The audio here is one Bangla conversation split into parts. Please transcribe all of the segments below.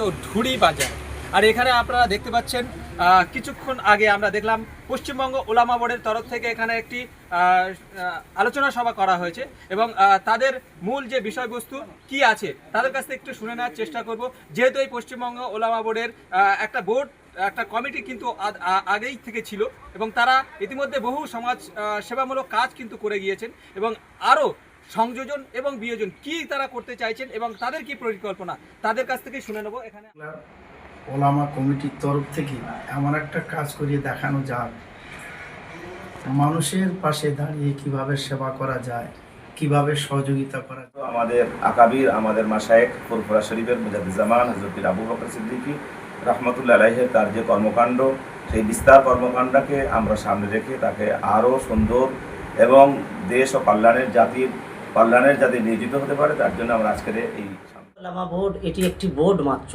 অবস্থিত ধুড়ি বাজার। আর এখানে আপনারা দেখতে পাচ্ছেন কিছুক্ষণ আগে আমরা দেখলাম পশ্চিমবঙ্গ ওলামা বোর্ডের তরফ থেকে এখানে একটি আলোচনা সভা করা হয়েছে এবং তাদের মূল যে বিষয়বস্তু কি আছে তাদের কাছ থেকে একটু শুনে নেওয়ার চেষ্টা করব। যেহেতু এই পশ্চিমবঙ্গ ওলামা বোর্ডের একটা বোর্ড, একটা কমিটি কিন্তু আগেই থেকে ছিল এবং তারা ইতিমধ্যে বহু সমাজ সেবামূলক কাজ কিন্তু করে গিয়েছেন এবং আরও সংযোজন এবং বিয়োজন কি তারা করতে চাইছেন এবং তাদের কি পরিকল্পনা? তাদের কাছ থেকে শুনে নেব এখানে। ওলামা কমিটির তরফ থেকে এমন একটা কাজ করিয়ে দেখানো যাক। মানুষের পাশে দাঁড়িয়ে কীভাবে সেবা করা যায় কীভাবে সহযোগিতা করা যায়। আমাদের আকাবির আমাদের মাসায়েক ফুরফুরা শরীফের মুজাদুজ্জামান হজরতির আবু বকর সিদ্দিকী রহমতুল্লাহ আলাইহে তার যে কর্মকাণ্ড সেই বিস্তার কর্মকাণ্ডকে আমরা সামনে রেখে তাকে আরও সুন্দর এবং দেশ ও কল্যাণের জাতির কল্যাণের যাতে নিয়োজিত হতে পারে তার জন্য আমরা আজকের এই লামা বোর্ড এটি একটি বোর্ড মাত্র।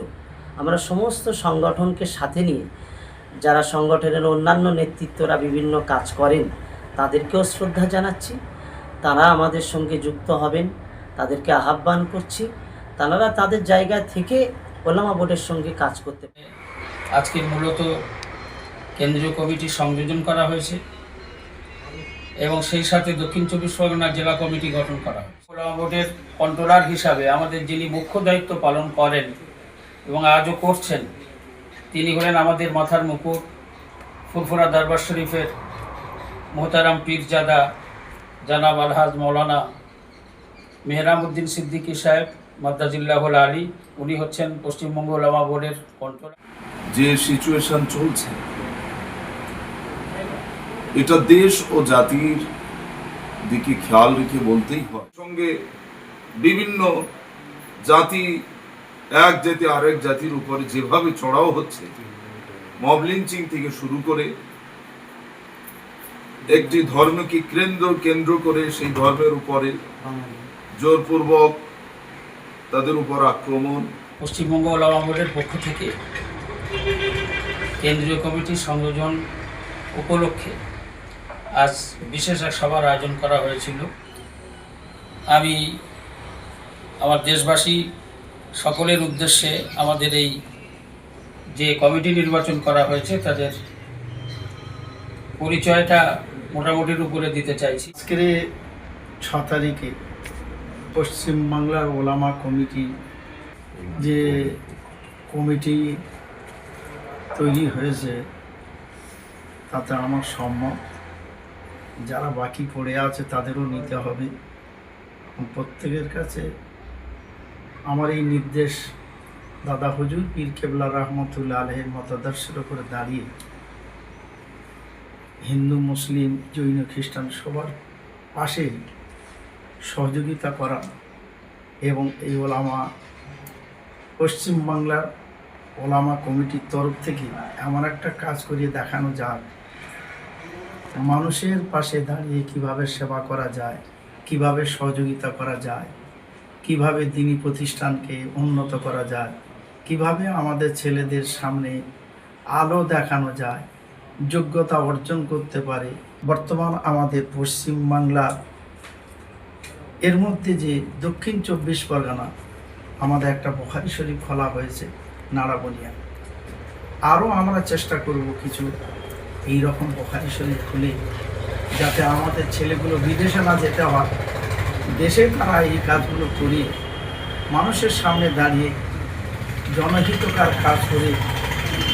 আমরা সমস্ত সংগঠনকে সাথে নিয়ে যারা সংগঠনের অন্যান্য নেতৃত্বরা বিভিন্ন কাজ করেন তাদেরকেও শ্রদ্ধা জানাচ্ছি। তারা আমাদের সঙ্গে যুক্ত হবেন তাদেরকে আহ্বান করছি। তারা তাদের জায়গা থেকে ওলামা বোর্ডের সঙ্গে কাজ করতে আজকে মূলত কেন্দ্রীয় কমিটি সংযোজন করা হয়েছে। এবং সেই সাথে দক্ষিণ চব্বিশ পরগনা জেলা কমিটি গঠন করা বোর্ডের কন্ট্রোলার হিসাবে আমাদের যিনি মুখ্য দায়িত্ব পালন করেন এবং আজও করছেন, তিনি হলেন আমাদের মাথার মুকুট, ফুরফুরা দরবার শরীফের মোহতারাম পীরজাদা জানাব আলহাজ মৌলানা মেহরামউদ্দিন সিদ্দিকী সাহেব, মাদ্দাজিল্লাহুল আলী, উনি হচ্ছেন পশ্চিমবঙ্গ লামা বোর্ডের কন্ট্রোলার। যে সিচুয়েশন চলছে এটা দেশ ও জাতির দিকে খেয়াল রেখে বলতেই হয়। সঙ্গে বিভিন্ন জাতি এক জাতি আরেক জাতির উপরে যেভাবে চড়াও হচ্ছে মব লিঞ্চিং থেকে শুরু করে একটি ধর্মকে কেন্দ্র কেন্দ্র করে সেই ধর্মের উপরে জোরপূর্বক তাদের উপর আক্রমণ। পশ্চিমবঙ্গ ওলামা পক্ষ থেকে কেন্দ্রীয় কমিটির সংযোজন উপলক্ষে আজ বিশেষ এক সভার আয়োজন করা হয়েছিল। আমি আমার দেশবাসী সকলের উদ্দেশ্যে আমাদের এই যে কমিটি নির্বাচন করা হয়েছে, তাদের পরিচয়টা মোটামুটির উপরে দিতে চাইছি। আজকের ছ তারিখে পশ্চিমবাংলার ওলামা কমিটি যে কমিটি তৈরি হয়েছে, তাতে আমার সম্মত। যারা বাকি পড়ে আছে তাদেরও নিতে হবে। প্রত্যেকের কাছে আমার এই নির্দেশ, দাদা হুজুর পীর কেবলা রহমতুল্লাহ আলহের মতাদর্শের উপরে দাঁড়িয়ে হিন্দু, মুসলিম, জৈন, খ্রিস্টান সবার পাশে সহযোগিতা করা এবং এই ওলামা, পশ্চিমবাংলার ওলামা কমিটির তরফ থেকে এমন একটা কাজ করিয়ে দেখানো যাক। মানুষের পাশে দাঁড়িয়ে কীভাবে সেবা করা যায়, কীভাবে সহযোগিতা করা যায়, কীভাবে দিনী প্রতিষ্ঠানকে উন্নত করা যায়, কীভাবে আমাদের ছেলেদের সামনে আলো দেখানো যায়, যোগ্যতা অর্জন করতে পারে। বর্তমান আমাদের পশ্চিমবাংলা এর মধ্যে যে দক্ষিণ চব্বিশ পরগনা, আমাদের একটা বখারি শরীফ খোলা হয়েছে নাড়াবনিয়া আরও আমরা চেষ্টা করব কিছু এই রকম বখারি শরীফ খুলে, যাতে আমাদের ছেলেগুলো বিদেশে না যেতে হয়। দেশে তারা এই কাজগুলো করিয়ে মানুষের সামনে দাঁড়িয়ে জনহিতকার কাজ করে।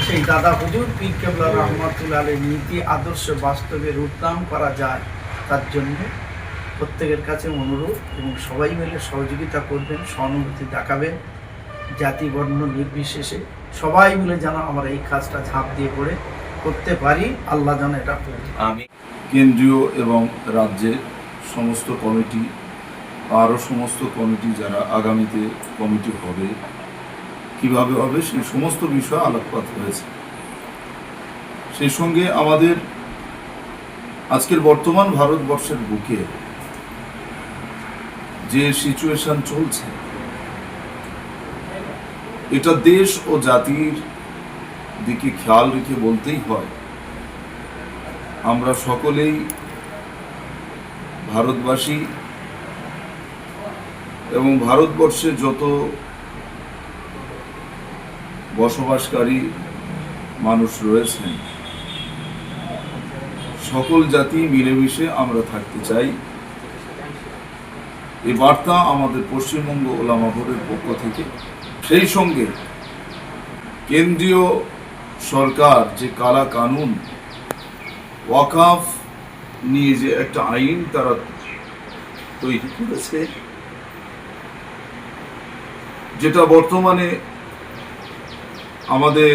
সেই দাদা হুজুর পীর কেবলা রহমতুল্লাহ আলের নীতি, আদর্শ বাস্তবে রূপদান করা যায়, তার জন্য প্রত্যেকের কাছে অনুরোধ এবং সবাই মিলে সহযোগিতা করবেন, সহানুভূতি দেখাবেন, জাতি বর্ণ নির্বিশেষে সবাই মিলে যেন আমরা এই কাজটা ঝাঁপ দিয়ে করে করতে পারি, আল্লাহ যেন এটা আমি কেন্দ্রীয় এবং রাজ্যের সমস্ত কমিটি, আরও সমস্ত কমিটি যারা আগামীতে কমিটি হবে, কীভাবে হবে সেই সমস্ত বিষয়ে আলোকপাত হয়েছে। সেই সঙ্গে আমাদের আজকের বর্তমান ভারতবর্ষের বুকে যে সিচুয়েশন চলছে, এটা দেশ ও জাতির দিকে খেয়াল রেখে বলতেই হয়, আমরা সকলেই ভারতবাসী এবং ভারতবর্ষে যত বসবাসকারী মানুষ রয়েছেন, সকল জাতি মিলেমিশে আমরা থাকতে চাই। এই বার্তা আমাদের পশ্চিমবঙ্গ ওলামা পক্ষ থেকে। সেই সঙ্গে কেন্দ্রীয় সরকার যে কালা কানুন, ওয়াকাফ নিয়ে যে একটা আইন তারা তৈরি করেছে, যেটা বর্তমানে আমাদের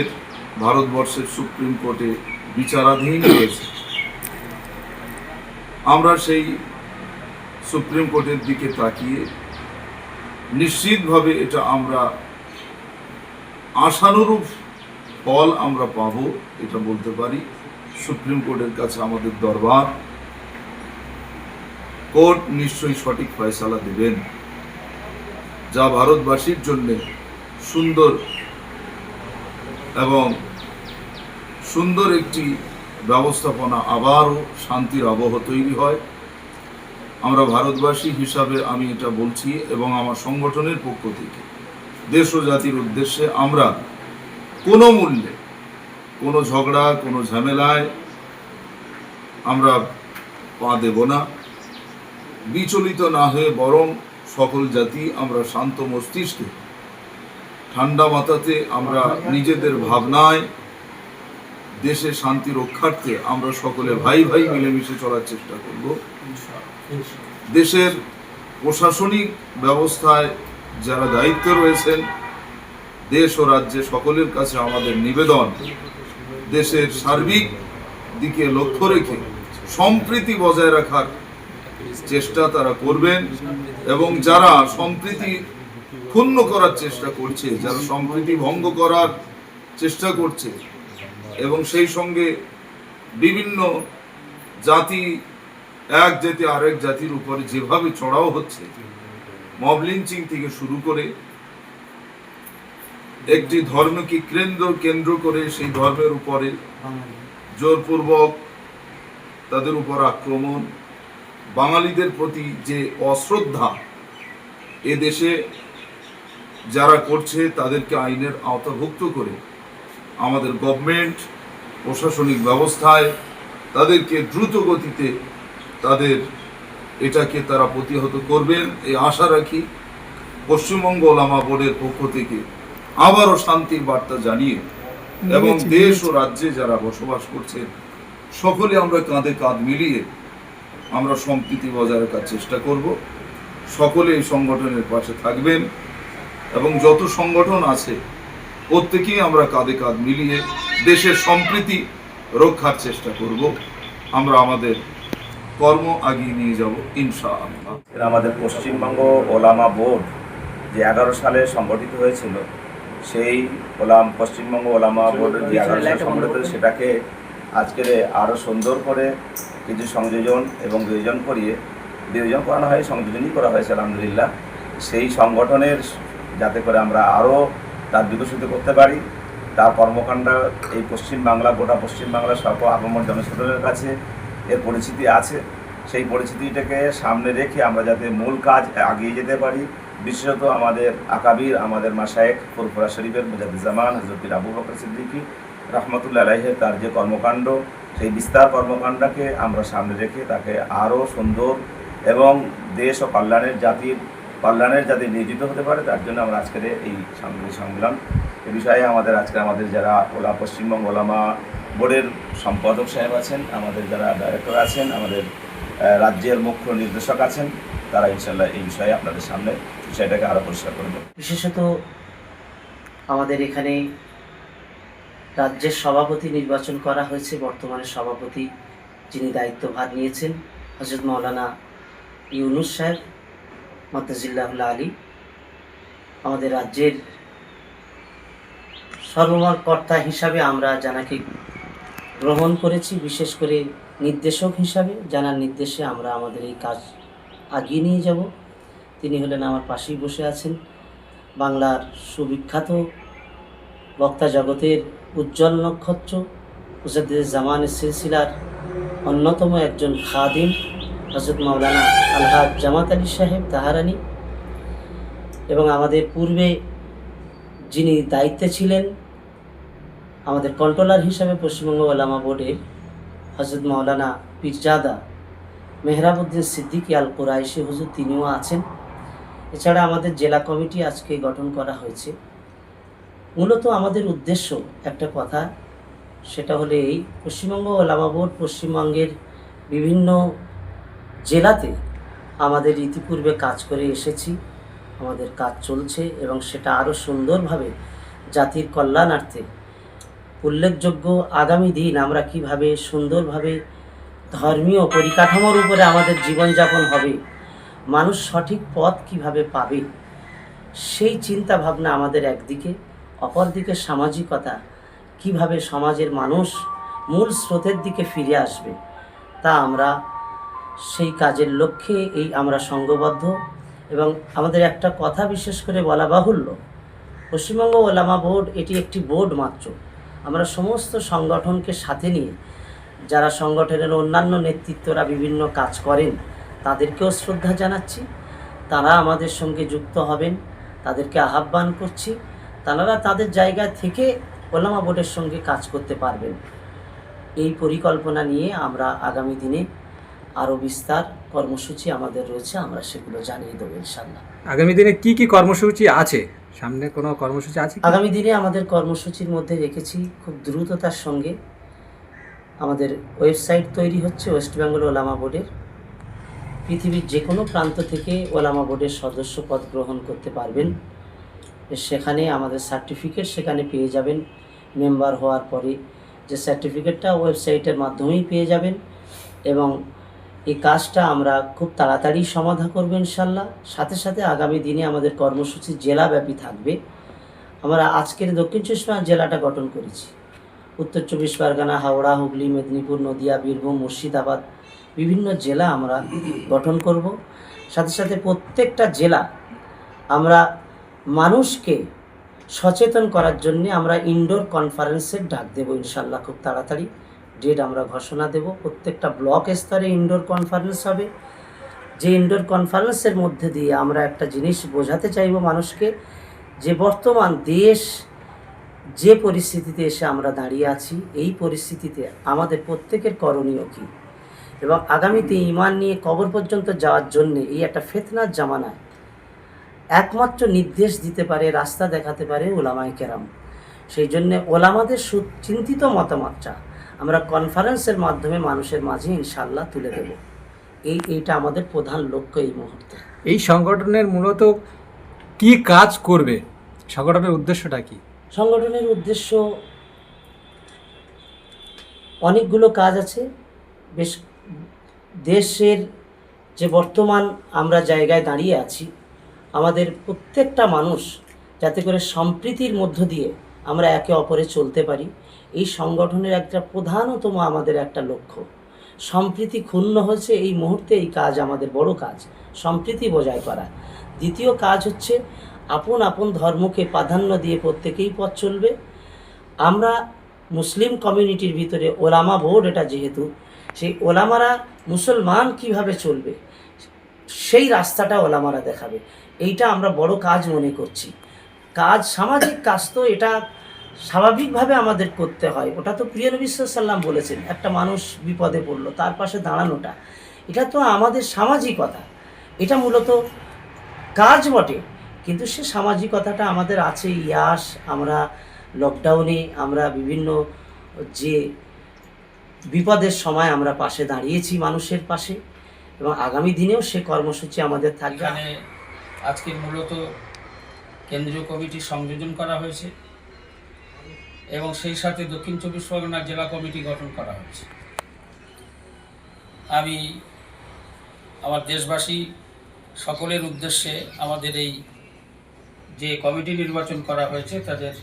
ভারতবর্ষের সুপ্রিম কোর্টে বিচারাধীন রয়েছে। আমরা সেই সুপ্রিম কোর্টের দিকে তাকিয়ে নিশ্চিতভাবে এটা আমরা আশানুরূপ ফল আমরা পাব, এটা বলতে পারি। সুপ্রিম কোর্টের কাছে আমাদের দরবার। কোর্ট নিশ্চয়ই সঠিক ফয়সালা দেবেন। যা ভারতবাসীর জন্য সুন্দর এবং সুন্দর একটি ব্যবস্থাপনা, আবারও শান্তির আবহ তৈরি হয়। আমরা ভারতবাসী হিসাবে আমি এটা বলছি এবং আমার সংগঠনের পক্ষ থেকে। দেশ ও জাতির উদ্দেশ্যে আমরা কোনো মূল্যে, কোনো ঝগড়া, কোনো ঝামেলায় আমরা পা দেব না। বিচলিত না হয়ে বরং সকল জাতি আমরা শান্ত মস্তিষ্কে, ঠান্ডা মাথাতে আমরা নিজেদের ভাবনায়, দেশে শান্তি রক্ষার্থে আমরা সকলে ভাই ভাই মিলেমিশে চলার চেষ্টা করব। দেশের প্রশাসনিক ব্যবস্থায় যারা দায়িত্ব রয়েছেন দেশ ও রাজ্যে সকলের কাছে আমাদের নিবেদন, দেশের সার্বিক দিকে লক্ষ্য রেখে সম্প্রীতি বজায় রাখার চেষ্টা তারা করবেন এবং যারা সম্প্রীতি ক্ষুণ্ণ করার চেষ্টা করছে, যারা সম্প্রীতি ভঙ্গ করার চেষ্টা করছে এবং সেই সঙ্গে বিভিন্ন জাতি, এক জাতি আরেক জাতির উপরে যেভাবে চড়াও হচ্ছে মব লিঞ্চিং থেকে শুরু করে একটি ধর্মকে কেন্দ্র কেন্দ্র করে সেই ধর্মের উপরে জোরপূর্বক তাদের উপর আক্রমণ, বাঙালিদের প্রতি যে অশ্রদ্ধা এ দেশে যারা করছে তাদেরকে আইনের আওতাভুক্ত করে আমাদের গভর্নমেন্ট প্রশাসনিক ব্যবস্থায় তাদেরকে দ্রুত গতিতে তাদের এটাকে তারা প্রতিহত করবেন। এই আশা রাখি পশ্চিমবঙ্গ ওলামা বোর্ডের পক্ষ থেকে আবারও শান্তির বার্তা জানিয়ে এবং দেশ ও রাজ্যে যারা বসবাস করছেন সকলে আমরা কাঁধে কাঁধ মিলিয়ে আমরা সম্প্রীতি বজায় রাখার চেষ্টা করব। সকলে এই সংগঠনের পাশে থাকবেন এবং যত সংগঠন আছে প্রত্যেকেই আমরা কাঁধে কাঁধ মিলিয়ে দেশের সম্প্রীতি রক্ষার চেষ্টা করব। আমরা আমাদের কর্ম আগিয়ে নিয়ে যাব ইনশাআল্লাহ। এরা আমাদের পশ্চিমবঙ্গ ওলামা বোর্ড যে এগারো সালে সংগঠিত হয়েছিল সেই ওলাম পশ্চিমবঙ্গ ওলামা বোর্ডের যে সালে সংগঠিত সেটাকে আজকের আরও সুন্দর করে কিছু সংযোজন এবং বিয়োজন করিয়ে বিয়োজন করানো হয় সংযোজনই করা হয়েছে আলহামদুলিল্লাহ। সেই সংগঠনের যাতে করে আমরা আরও তার বিকশিত করতে পারি তার কর্মকাণ্ড এই পশ্চিম বাংলা গোটা পশ্চিম বাংলা সকল আপামর জনসাধারণের কাছে এর পরিচিতি আছে। সেই পরিচিতিটাকে সামনে রেখে আমরা যাতে মূল কাজ এগিয়ে যেতে পারি বিশেষত আমাদের আকাবির, আমাদের মাসায়েক ফুরফুরা শরীফের মুজাদুজ্জামান হজরতির আবু বকর সিদ্দিকী রহমতুল্লা আলাইহে তার যে কর্মকাণ্ড, সেই বিস্তার কর্মকাণ্ডকে আমরা সামনে রেখে তাকে আরও সুন্দর এবং দেশ ও কল্যাণের জাতির, কল্যাণের যাতে নিয়োজিত হতে পারে, তার জন্য আমরা আজকের এই সাংবাদিক সংমেলন এ বিষয়ে আমাদের আজকে আমাদের যারা ওলা, পশ্চিমবঙ্গ ওলামা বোর্ডের সম্পাদক সাহেব আছেন, আমাদের যারা ডাইরেক্টর আছেন, আমাদের রাজ্যের মুখ্য নির্দেশক আছেন, তারা ইনশাল্লাহ এই বিষয়ে আপনাদের সামনে বিষয়টাকে আরও পরিষ্কার করবে বিশেষত আমাদের এখানে রাজ্যের সভাপতি নির্বাচন করা হয়েছে, বর্তমানে সভাপতি যিনি দায়িত্বভার নিয়েছেন হজরত মৌলানা ইউনুস সাহেব মতাজিল্লাহুল্লাহ আলী। আমাদের রাজ্যের সর্বমত কর্তা হিসাবে আমরা জানাকে গ্রহণ করেছি, বিশেষ করে নির্দেশক হিসাবে। জানার নির্দেশে আমরা আমাদের এই কাজ আগিয়ে নিয়ে যাব। তিনি হলেন আমার পাশেই বসে আছেন। বাংলার সুবিখ্যাত বক্তা জগতের উজ্জ্বল নক্ষত্র মুজাদ্দিদ জামানের সিলসিলার অন্যতম একজন খাদিম হজরত মাওলানা আলহাজ জামাত আলী সাহেব তাহারানি এবং আমাদের পূর্বে যিনি দায়িত্বে ছিলেন, আমাদের কন্ট্রোলার হিসাবে পশ্চিমবঙ্গ ওলামা বোর্ডের হজরত মাওলানা পীরজাদা মেহরাবুদ্দিন সিদ্দিকী আল কোরাইশি হুজুর তিনিও আছেন। এছাড়া আমাদের জেলা কমিটি আজকে গঠন করা হয়েছে। মূলত আমাদের উদ্দেশ্য একটা কথা, সেটা হলে এই, পশ্চিমবঙ্গ ওলামা বোর্ড পশ্চিমবঙ্গের বিভিন্ন জেলাতে আমাদের ইতিপূর্বে কাজ করে এসেছি, আমাদের কাজ চলছে এবং সেটা আরও সুন্দরভাবে জাতির কল্যাণার্থে উল্লেখযোগ্য আগামী দিন আমরা কীভাবে সুন্দরভাবে ধর্মীয় পরিকাঠামোর উপরে আমাদের জীবনযাপন হবে মানুষ সঠিক পথ কীভাবে পাবে? সেই চিন্তা ভাবনা আমাদের একদিকে, অপরদিকে সামাজিকতা, কীভাবে সমাজের মানুষ মূল স্রোতের দিকে ফিরে আসবে, তা আমরা সেই কাজের লক্ষ্যে এই আমরা সঙ্গবদ্ধ এবং আমাদের একটা কথা বিশেষ করে বলা বাহুল্য, পশ্চিমবঙ্গ ওলামা বোর্ড এটি একটি বোর্ড মাত্র। আমরা সমস্ত সংগঠনকে সাথে নিয়ে, যারা সংগঠনের অন্যান্য নেতৃত্বরা বিভিন্ন কাজ করেন তাদেরকেও শ্রদ্ধা জানাচ্ছি। তারা আমাদের সঙ্গে যুক্ত হবেন তাদেরকে আহ্বান করছি। তারা তাদের জায়গা থেকে ওলামা বোর্ডের সঙ্গে কাজ করতে পারবেন। এই পরিকল্পনা নিয়ে আমরা আগামী দিনে আরও বিস্তার কর্মসূচি আমাদের রয়েছে আমরা সেগুলো জানিয়ে দেবো ইনশাল্লাহ আগামী দিনে কি কি কর্মসূচি আছে? সামনে কোনো কর্মসূচি আছে? আগামী দিনে আমাদের কর্মসূচির মধ্যে রেখেছি খুব দ্রুততার সঙ্গে আমাদের ওয়েবসাইট তৈরি হচ্ছে ওয়েস্ট বেঙ্গল ওলামা বোর্ডের। পৃথিবীর যে কোনো প্রান্ত থেকে ওলামা বোর্ডের সদস্য পদ গ্রহণ করতে পারবেন। সেখানে আমাদের সার্টিফিকেট সেখানে পেয়ে যাবেন। মেম্বার হওয়ার পরে যে সার্টিফিকেটটা ওয়েবসাইটের মাধ্যমেই পেয়ে যাবেন এবং এই কাজটা আমরা খুব তাড়াতাড়ি সমাধা করব ইনশাল্লাহ সাথে সাথে আগামী দিনে আমাদের কর্মসূচি জেলাব্যাপী থাকবে। আমরা আজকের দক্ষিণ চব্বিশ পরগনা জেলাটা গঠন করেছি। উত্তর চব্বিশ পরগনা, হাওড়া, হুগলি, মেদিনীপুর, নদিয়া, বীরভূম, মুর্শিদাবাদ বিভিন্ন জেলা আমরা গঠন করব। সাথে সাথে প্রত্যেকটা জেলা আমরা মানুষকে সচেতন করার জন্যে আমরা ইনডোর কনফারেন্সের ডাক দেবো ইনশাল্লাহ খুব তাড়াতাড়ি। ডেট আমরা ঘোষণা দেব। প্রত্যেকটা ব্লক স্তরে ইনডোর কনফারেন্স হবে। যে ইনডোর কনফারেন্সের মধ্যে দিয়ে আমরা একটা জিনিস বোঝাতে চাইব মানুষকে যে বর্তমান দেশ যে পরিস্থিতিতে এসে আমরা দাঁড়িয়ে আছি, এই পরিস্থিতিতে আমাদের প্রত্যেকের করণীয় কী? এবং আগামীতে ইমান নিয়ে কবর পর্যন্ত যাওয়ার জন্যে এই একটা ফেতনার জামানায় একমাত্র নির্দেশ দিতে পারে রাস্তা দেখাতে পারে ওলামায় কেরাম। সেই জন্যে ওলামাদের সুচিন্তিত মতামতটা আমরা কনফারেন্সের মাধ্যমে মানুষের মাঝে ইনশাল্লাহ তুলে দেব। এই এইটা আমাদের প্রধান লক্ষ্য এই মুহূর্তে। এই সংগঠনের মূলত কি কাজ করবে? সংগঠনের উদ্দেশ্যটা কি? সংগঠনের উদ্দেশ্য অনেকগুলো কাজ আছে বেশ দেশের যে বর্তমান আমরা জায়গায় দাঁড়িয়ে আছি, আমাদের প্রত্যেকটা মানুষ যাতে করে সম্প্রীতির মধ্য দিয়ে আমরা একে অপরে চলতে পারি, এই সংগঠনের একটা প্রধানতম আমাদের একটা লক্ষ্য। সম্প্রীতি ক্ষুণ্ণ হয়েছে এই মুহূর্তে এই কাজ আমাদের বড় কাজ, সম্প্রীতি বজায় করা। দ্বিতীয় কাজ হচ্ছে আপন আপন ধর্মকে প্রাধান্য দিয়ে প্রত্যেকেই পথ চলবে। আমরা মুসলিম কমিউনিটির ভিতরে ওলামা বোর্ড এটা যেহেতু সেই ওলামারা মুসলমান কীভাবে চলবে? সেই রাস্তাটা ওলামারা দেখাবে। এইটা আমরা বড় কাজ মনে করছি। কাজ, সামাজিক কাজ তো এটা স্বাভাবিকভাবে আমাদের করতে হয়। ওটা তো প্রিয় নবী সাল্লাম বলেছেন। একটা মানুষ বিপদে পড়ল, তার পাশে দাঁড়ানোটা। এটা তো আমাদের সামাজিকতা। এটা মূলত কাজ বটে। কিন্তু সে সামাজিকতাটা আমাদের আছে ইয়াস, আমরা লকডাউনে আমরা বিভিন্ন যে বিপদের সময় আমরা পাশে দাঁড়িয়েছি মানুষের পাশে এবং আগামী দিনেও সে কর্মসূচি আমাদের থাকবে। আজকে মূলত কেন্দ্রীয় কমিটি সংযোজন করা হয়েছে এবং সেই সাথে দক্ষিণ চব্বিশ পরগনা জেলা কমিটি গঠন করা হয়েছে। আমি আমার দেশবাসী সকলের উদ্দেশ্যে আমাদের এই যে কমিটি নির্বাচন করা হয়েছে, তাদের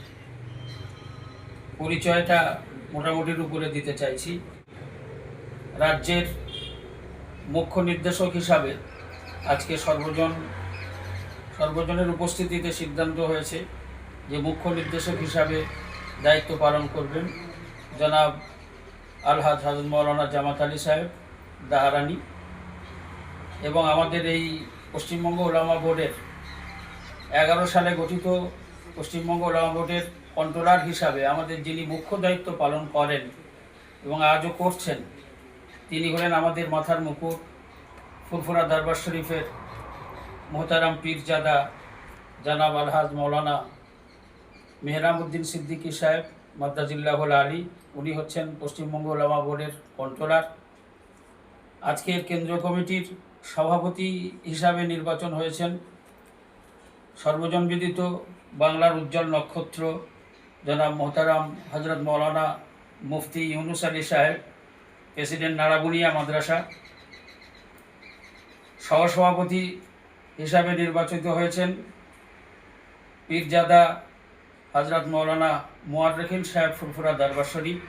পরিচয়টা মোটামুটির উপরে দিতে চাইছি। রাজ্যের মুখ্য নির্দেশক হিসাবে আজকে সর্বজন, সর্বজনের উপস্থিতিতে সিদ্ধান্ত হয়েছে যে মুখ্য নির্দেশক হিসাবে দায়িত্ব পালন করবেন জনাব আলহাজ হাজর মৌলানা জামাত আলী সাহেব দাহারানি এবং আমাদের এই পশ্চিমবঙ্গ ওলামা বোর্ডের এগারো সালে গঠিত পশ্চিমবঙ্গ ওলামা বোর্ডের কন্ট্রোলার হিসাবে আমাদের যিনি মুখ্য দায়িত্ব পালন করেন এবং আজও করছেন, তিনি হলেন আমাদের মাথার মুকুট, ফুরফুরা দরবার শরীফের মোহতারাম পীরজাদা জানাব আলহাজ মৌলানা মেহরামউদ্দিন সিদ্দিকী সাহেব, মাদ্দাজিল্লাহুল আলী, উনি হচ্ছেন পশ্চিমবঙ্গ লামা বোর্ডের কন্ট্রোলার। আজকের কেন্দ্রীয় কমিটির সভাপতি হিসাবে নির্বাচন হয়েছেন। সর্বজনবিদিত বাংলার উজ্জ্বল নক্ষত্র জনাব মোহতারাম হজরত মৌলানা মুফতি ইউনুস আলী সাহেব, প্রেসিডেন্ট নারাবুনিয়া মাদ্রাসা। সহসভাপতি হিসাবে নির্বাচিত হয়েছেন পীরজাদা হজরত মৌলানা মোয়াররেখিন সাহেব ফুরফুরা দরবার শরীফ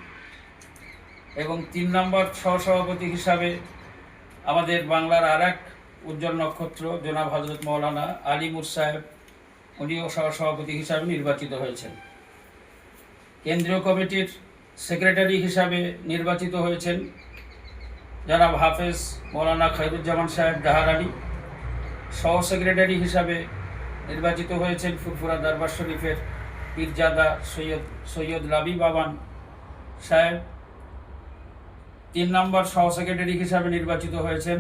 এবং তিন নম্বর সহসভাপতি হিসাবে আমাদের বাংলার আর এক উজ্জ্বল নক্ষত্র জনাব হজরত মৌলানা আলিমুর সাহেব, উনিও সহসভাপতি হিসাবে নির্বাচিত হয়েছেন। কেন্দ্রীয় কমিটির সেক্রেটারি হিসাবে নির্বাচিত হয়েছেন জনাব হাফেজ মৌলানা খৈরুজ্জামান সাহেব আলী সহ সেক্রেটারি হিসাবে নির্বাচিত হয়েছেন ফুরফুরা দরবার শরীফের পীরজাদা সৈয়দ সৈয়দ লাবি বাবান সাহেব। তিন নম্বর সহ সেক্রেটারি হিসাবে নির্বাচিত হয়েছেন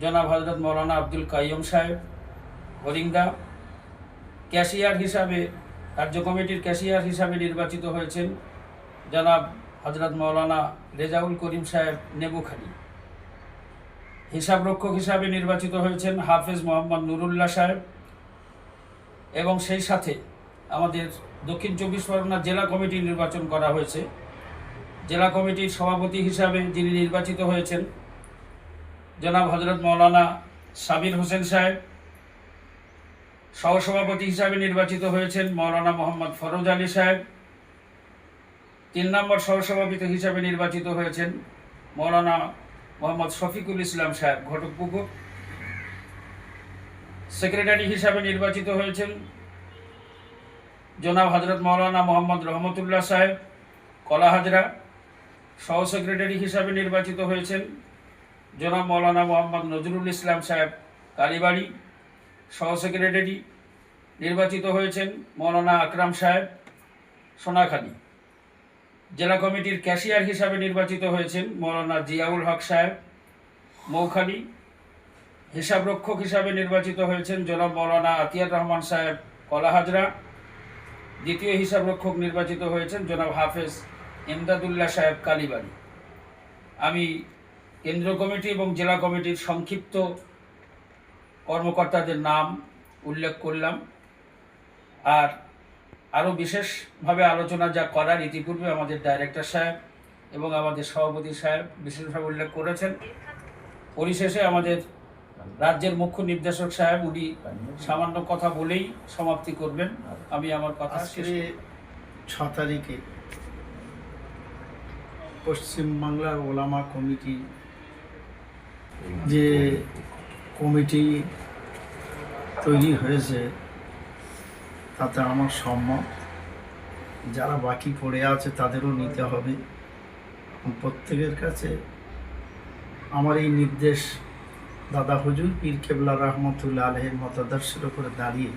জনাব হজরত মৌলানা আব্দুল কাইয়ম সাহেব হরিংদা ক্যাশিয়ার হিসাবে কার্য কমিটির ক্যাশিয়ার হিসাবে নির্বাচিত হয়েছেন জনাব হজরত মৌলানা রেজাউল করিম সাহেব নেবুখালী হিসাবরক্ষক হিসাবে নির্বাচিত হয়েছেন হাফেজ মোহাম্মদ নুরুল্লাহ সাহেব এবং সেই সাথে আমাদের দক্ষিণ চব্বিশ পরগনা জেলা কমিটি নির্বাচন করা হয়েছে। জেলা কমিটির সভাপতি হিসাবে যিনি নির্বাচিত হয়েছেন জনাব হজরত মৌলানা সাবির হোসেন সাহেব সহসভাপতি হিসাবে নির্বাচিত হয়েছেন মৌলানা মোহাম্মদ ফরোজ আলী সাহেব। তিন নম্বর সহসভাপতি হিসাবে নির্বাচিত হয়েছেন মৌলানা মোহাম্মদ শফিকুল ইসলাম সাহেব, ঘটকপুকুর। সেক্রেটারি হিসাবে নির্বাচিত হয়েছেন জনাব হজরত মৌলানা মোহাম্মদ রহমতুল্লাহ সাহেব, কলা হাজরা। সহ সেক্রেটারি হিসাবে নির্বাচিত হয়েছেন জনাব মৌলানা মোহাম্মদ নজরুল ইসলাম সাহেব, কালীবাড়ি। সহ সেক্রেটারি নির্বাচিত হয়েছেন মৌলানা আকরাম সাহেব সোনাখালী। জেলা কমিটির ক্যাশিয়ার হিসাবে নির্বাচিত হয়েছেন মৌলানা জিয়াউল হক সাহেব মৌখালী। হিসাবরক্ষক হিসাবে নির্বাচিত হয়েছেন জনাব মৌলানা আতিয়ার রহমান সাহেব কলাহাজরা। দ্বিতীয় হিসাবরক্ষক নির্বাচিত হয়েছেন জনাব হাফেজ ইমদাদুল্লাহ সাহেব কালীবাড়ি। আমি কেন্দ্র কমিটি এবং জেলা কমিটির সংক্ষিপ্ত কর্মকর্তাদের নাম উল্লেখ করলাম। আর আরও বিশেষভাবে আলোচনা যা করার ইতিপূর্বে আমাদের ডাইরেক্টর সাহেব এবং আমাদের সভাপতি সাহেব বিশেষভাবে উল্লেখ করেছেন। পরিশেষে আমাদের রাজ্যের মুখ্য নির্দেশক সাহেব উনি সামান্য কথা বলেই সমাপ্তি করবেন। আমি আমার কথা ছ তারিখে পশ্চিমবাংলার ওলামা কমিটি যে কমিটি তৈরি হয়েছে, তাতে আমার সম্মত। যারা বাকি পড়ে আছে তাদেরও নিতে হবে। প্রত্যেকের কাছে আমার এই নির্দেশ, দাদা হুজুর পীর কেবলা রহমতুল্লাহ আলহের মতাদর্শের উপরে দাঁড়িয়ে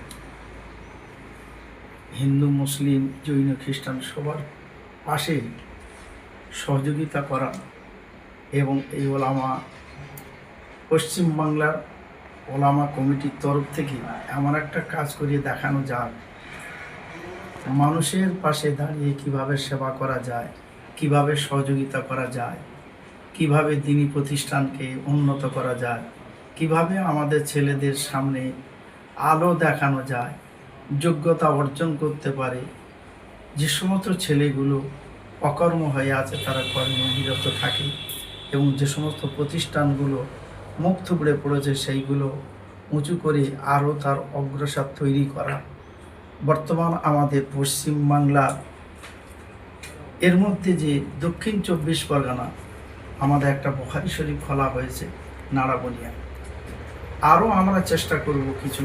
হিন্দু, মুসলিম, জৈন, খ্রিস্টান সবার পাশে সহযোগিতা করা এবং এই ওলামা পশ্চিমবাংলার ওলামা কমিটির তরফ থেকে এমন একটা কাজ করিয়ে দেখানো যায় মানুষের পাশে দাঁড়িয়ে কীভাবে সেবা করা যায়, কীভাবে সহযোগিতা করা যায়, কীভাবে দিনী প্রতিষ্ঠানকে উন্নত করা যায়, কীভাবে আমাদের ছেলেদের সামনে আলো দেখানো যায়, যোগ্যতা অর্জন করতে পারে, যে সমস্ত ছেলেগুলো অকর্ম হয়ে আছে তারা কর্মবিরত থাকে এবং যে সমস্ত প্রতিষ্ঠানগুলো মুখ থুবড়ে পড়েছে সেইগুলো উঁচু করে আরও তার অগ্রসর তৈরি করা। বর্তমান আমাদের পশ্চিমবাংলা এর মধ্যে যে দক্ষিণ চব্বিশ পরগনা, আমাদের একটা বখারি শরীফ খোলা হয়েছে নাড়াবনিয়া আরও আমরা চেষ্টা করব কিছু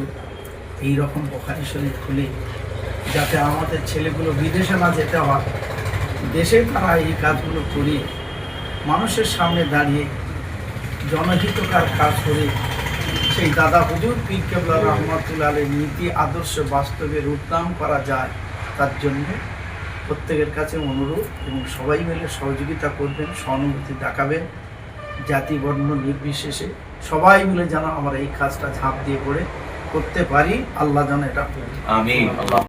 এই রকম বখারি শরীফ খুলে, যাতে আমাদের ছেলেগুলো বিদেশে না যেতে হয়। দেশে তারা এই কাজগুলো করে, মানুষের সামনে দাঁড়িয়ে জনহিতকার কাজ করে সেই দাদা হুজুর পীর কেবলা রহমতুল্লাহ আলীর নীতি, আদর্শ, বাস্তবে রূপদান করা যায় তার জন্য প্রত্যেকের কাছে অনুরোধ এবং সবাই মিলে সহযোগিতা করবেন, সহানুভূতি দেখাবেন, জাতি বর্ণ নির্বিশেষে সবাই মিলে যেন আমরা এই কাজটা ঝাঁপ দিয়ে পড়ে করতে পারি। আল্লাহ যেন এটা করি আমিন।